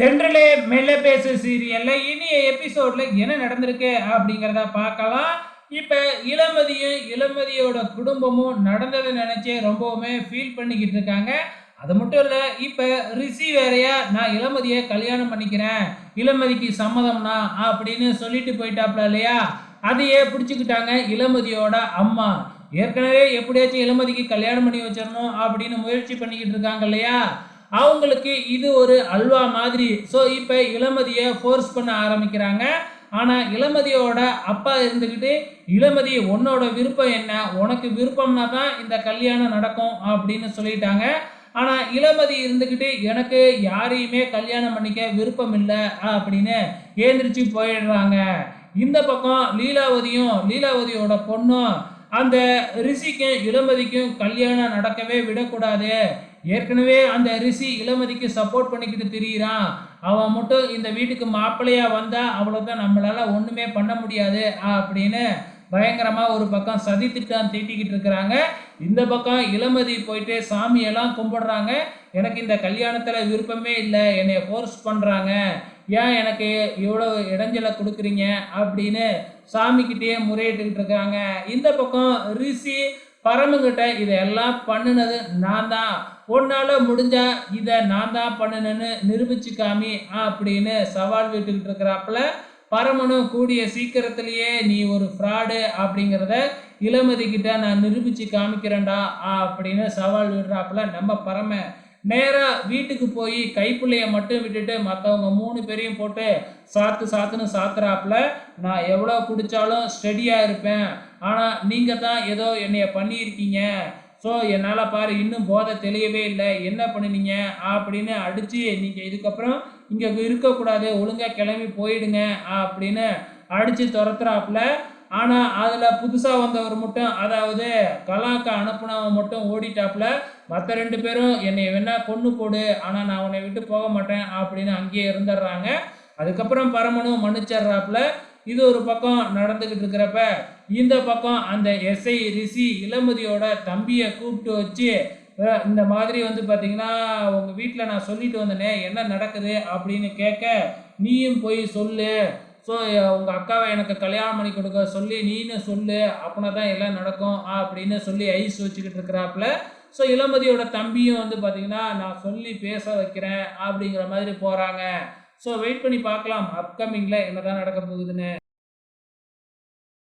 தென்றலே மெல்ல பேசு சீரியல்ல இனிய எபிசோட்ல என்ன நடந்திருக்கு அப்படிங்கிறத பார்க்கலாம். இப்போ இளமதியும் இளமதியோட குடும்பமும் நடந்ததை நினைச்சே ரொம்பவுமே ஃபீல் பண்ணிக்கிட்டு இருக்காங்க. அது மட்டும் இல்லை இப்போ ரிஷி வேறையா நான் இளமதியை கல்யாணம் பண்ணிக்கிறேன் இளமதிக்கு சம்மதம்னா அப்படின்னு சொல்லிட்டு போயிட்டாப்ல இல்லையா? அதையே பிடிச்சிக்கிட்டாங்க இளமதியோட அம்மா. ஏற்கனவே எப்படியாச்சும் இளமதிக்கு கல்யாணம் பண்ணி வச்சிடணும் அப்படின்னு முயற்சி பண்ணிக்கிட்டு இருக்காங்க இல்லையா? அவங்களுக்கு இது ஒரு அல்வா மாதிரி. ஸோ இப்போ இளமதியை ஃபோர்ஸ் பண்ண ஆரம்பிக்கிறாங்க. ஆனால் இளமதியோட அப்பா இருந்துக்கிட்டு இளமதி உன்னோட விருப்பம் என்ன? உனக்கு விருப்பம்னா தான் இந்த கல்யாணம் நடக்கும் அப்படின்னு சொல்லிட்டாங்க. ஆனால் இளமதி இருந்துக்கிட்டு எனக்கு யாரையுமே கல்யாணம் பண்ணிக்க விருப்பம் இல்லை அப்படின்னு ஏந்திரிச்சு போயிடுறாங்க. இந்த பக்கம் லீலாவதியும் லீலாவதியோட பொண்ணும் அந்த ரிஷிக்கும் இளமதிக்கும் கல்யாணம் நடக்கவே விடக்கூடாது. ஏற்கனவே அந்த ரிஷி இளமதிக்கு சப்போர்ட் பண்ணிக்கிட்டு திரியிறான். அவன் மட்டும் இந்த வீட்டுக்கு மாப்பிள்ளையாக வந்தால் அவ்வளோதான் நம்மளால் ஒன்றுமே பண்ண முடியாது அப்படின்னு பயங்கரமாக ஒரு பக்கம் சதி திட்டம் தீட்டிக்கிட்டு இருக்கிறாங்க. இந்த பக்கம் இளமதி போயிட்டு சாமியெல்லாம் கும்பிடுறாங்க. எனக்கு இந்த கல்யாணத்தில் விருப்பமே இல்லை என்னை ஃபோர்ஸ் பண்ணுறாங்க ஏன் எனக்கு இவ்வளோ இடைஞ்சலை கொடுக்குறீங்க அப்படின்னு சாமிக்கிட்டேயே முறையிட்டுக்கிட்டு இருக்காங்க. இந்த பக்கம் ரிஷி பரமங்கிட்ட இதெல்லாம் பண்ணினது நான் தான். உன்னால் முடிஞ்சா இதை நான் தான் பண்ணினேன்னு நிரூபிச்சு காமி அப்படின்னு சவால் விட்டுக்கிட்டு இருக்கிறாப்புல பரமனும் கூடிய சீக்கிரத்திலேயே நீ ஒரு ஃப்ராடு அப்படிங்கிறத இளமதிக்கிட்ட நான் நிரூபித்து காமிக்கிறேன்டா அப்படின்னு சவால் விடுறாப்புல நம்ம பரம. நேராக வீட்டுக்கு போய் கைப்பிள்ளைய மட்டும் விட்டுட்டு மற்றவங்க மூணு பேரையும் போட்டு சாத்து சாத்துன்னு சாத்துறாப்புல நான் எவ்வளோ குடித்தாலும் ஸ்டெடியாக இருப்பேன். ஆனால் நீங்கள் தான் ஏதோ என்னைய பண்ணியிருக்கீங்க. ஸோ என்னால் பாரு இன்னும் போதை தெளியவே இல்லை. என்ன பண்ணினீங்க? அப்படின்னு அடித்து நீங்கள் இதுக்கப்புறம் இங்கே இருக்கக்கூடாது ஒழுங்காக கிளம்பி போயிடுங்க அப்படின்னு அடித்து துரத்துறாப்புல ஆனால் அதில் புதுசாக வந்தவர் மட்டும் அதாவது கலாக்கா அனுப்புனவன் மட்டும் ஓடிட்டாப்புல மற்ற ரெண்டு பேரும் என்னை வேணா கொண்டு போடு ஆனால் நான் உன்னை விட்டு போக மாட்டேன் அப்படின்னு அங்கேயே இருந்துடுறாங்க. அதுக்கப்புறம் பரமனும் மன்னிச்சிடுறாப்புல இது ஒரு பக்கம் நடந்துக்கிட்டு இருக்கிறப்ப இந்த பக்கம் அந்த எஸ்ஐ ரிஷி இளமதியோட தம்பியை கூப்பிட்டு வச்சு இந்த மாதிரி வந்து பார்த்தீங்கன்னா உங்கள் வீட்டில் நான் சொல்லிட்டு வந்தேனே என்ன நடக்குது? அப்படின்னு கேட்க நீயும் போய் சொல்லு ஸோ உங்கள் அக்காவை எனக்கு கல்யாணம் பண்ணி கொடுக்க சொல்லி நீனு சொல்லு அப்படின்னா தான் எல்லாம் நடக்கும் அப்படின்னு சொல்லி ஐஸ் வச்சுக்கிட்டு இருக்கிறாப்புல. ஸோ இளமதியோட தம்பியும் வந்து பார்த்தீங்கன்னா நான் சொல்லி பேச வைக்கிறேன் அப்படிங்கிற மாதிரி போகிறாங்க ஸோ வெயிட் பண்ணி பார்க்கலாம் அப்கமிங்கில் என்ன தான் நடக்க போகுதுன்னு.